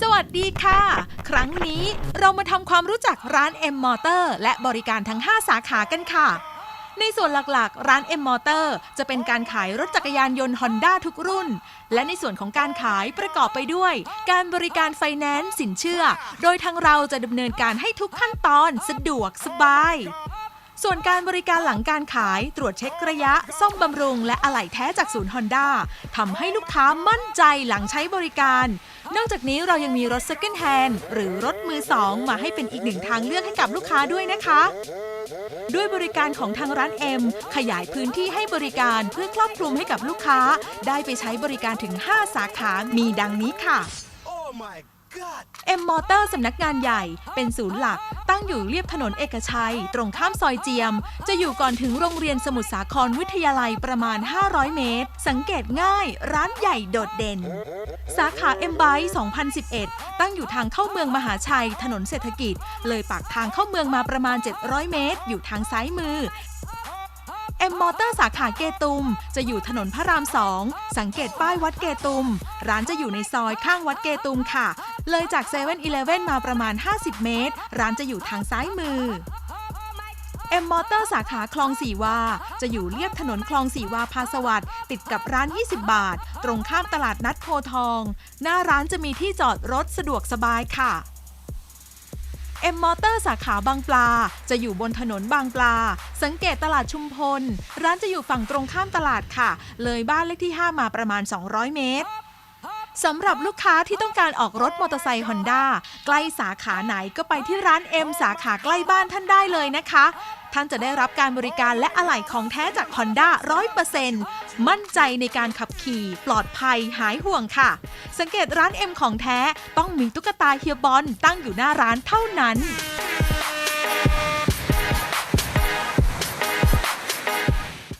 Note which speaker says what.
Speaker 1: สวัสดีค่ะ ครั้งนี้เรามาทำความรู้จักร้าน M Motor และบริการทั้ง 5 สาขากันค่ะ ในส่วนหลักๆ ร้าน M Motor จะเป็นการขายรถจักรยานยนต์ Honda ทุกรุ่น และในส่วนของการขายประกอบไปด้วย การบริการไฟแนนซ์สินเชื่อ โดยทางเราจะดำเนินการให้ทุกขั้นตอนสะดวกสบาย ส่วนการบริการหลังการขายตรวจเช็คระยะ ซ่อมบำรุง และอะไหล่แท้จากศูนย์ฮอนด้าทำให้ลูกค้ามั่นใจหลังใช้บริการ นอกจากนี้เรายังมีรถ Second Hand หรือรถมือสองมาให้เป็นอีกหนึ่งทางเลือกให้กับลูกค้าด้วยนะคะ ด้วยบริการของทางร้าน M ขยายพื้นที่ให้บริการเพื่อครอบคลุมให้กับลูกค้า ได้ไปใช้บริการถึง 5 สาขา มีดังนี้ค่ะ
Speaker 2: Oh my god!
Speaker 1: M Motor สำนักงานใหญ่เป็นศูนย์หลัก ตั้งอยู่เรียบถนนเอกชัย ตรงข้ามซอยเจียม จะอยู่ก่อนถึงโรงเรียนสมุทรสาครวิทยาลัยประมาณ 500 เมตร สังเกตง่าย ร้านใหญ่โดดเด่น สาขา M b y 2011 ตั้งอยู่ทางเข้าเมืองมหาชัย ถนนเศรษฐกิจ เลยปากทางเข้าเมืองมาประมาณ 700 เมตร อยู่ทางซ้ายมือเอ็มมอเตอร์สาขาเกตุม จะอยู่ถนนพระรามสอง สังเกตป้ายวัดเกตุม ร้านจะอยู่ในซอยข้างวัดเกตุมค่ะ เลยจาก7 e เ e ่ e อมาประมาณ 50 เมตร ร้านจะอยู่ทางซ้ายมือเอ็มมอเตอร์สาขาคลองสีวา จะอยู่เลียบถนนคลองสีวาพาสวัสด์ติดกับร้าน 20 บาท ตรงข้ามตลาดนัดโพทอง หน้าร้านจะมีที่จอดรถสะดวกสบายค่ะเอ็มมอเตอร์สาขาบางปลา จะอยู่บนถนนบางปลา สังเกตตลาดชุมพล ร้านจะอยู่ฝั่งตรงข้ามตลาดค่ะ เลยบ้านเลขที่ 5 มาประมาณ 200 เมตร สำหรับลูกค้าที่ต้องการออกรถมอเตอร์ไซค์ฮอนด้าใกล้สาขาไหนก็ไปที่ร้าน M สาขาใกล้บ้านท่านได้เลยนะคะ ท่านจะได้รับการบริการและอะไหล่ของแท้จาก Honda 100%มั่นใจในการขับขี่ ปลอดภัยหายห่วงค่ะ สังเกตร้าน M ของแท้ต้องมีตุ๊กตาเฮียบอลตั้งอยู่หน้าร้านเท่านั้น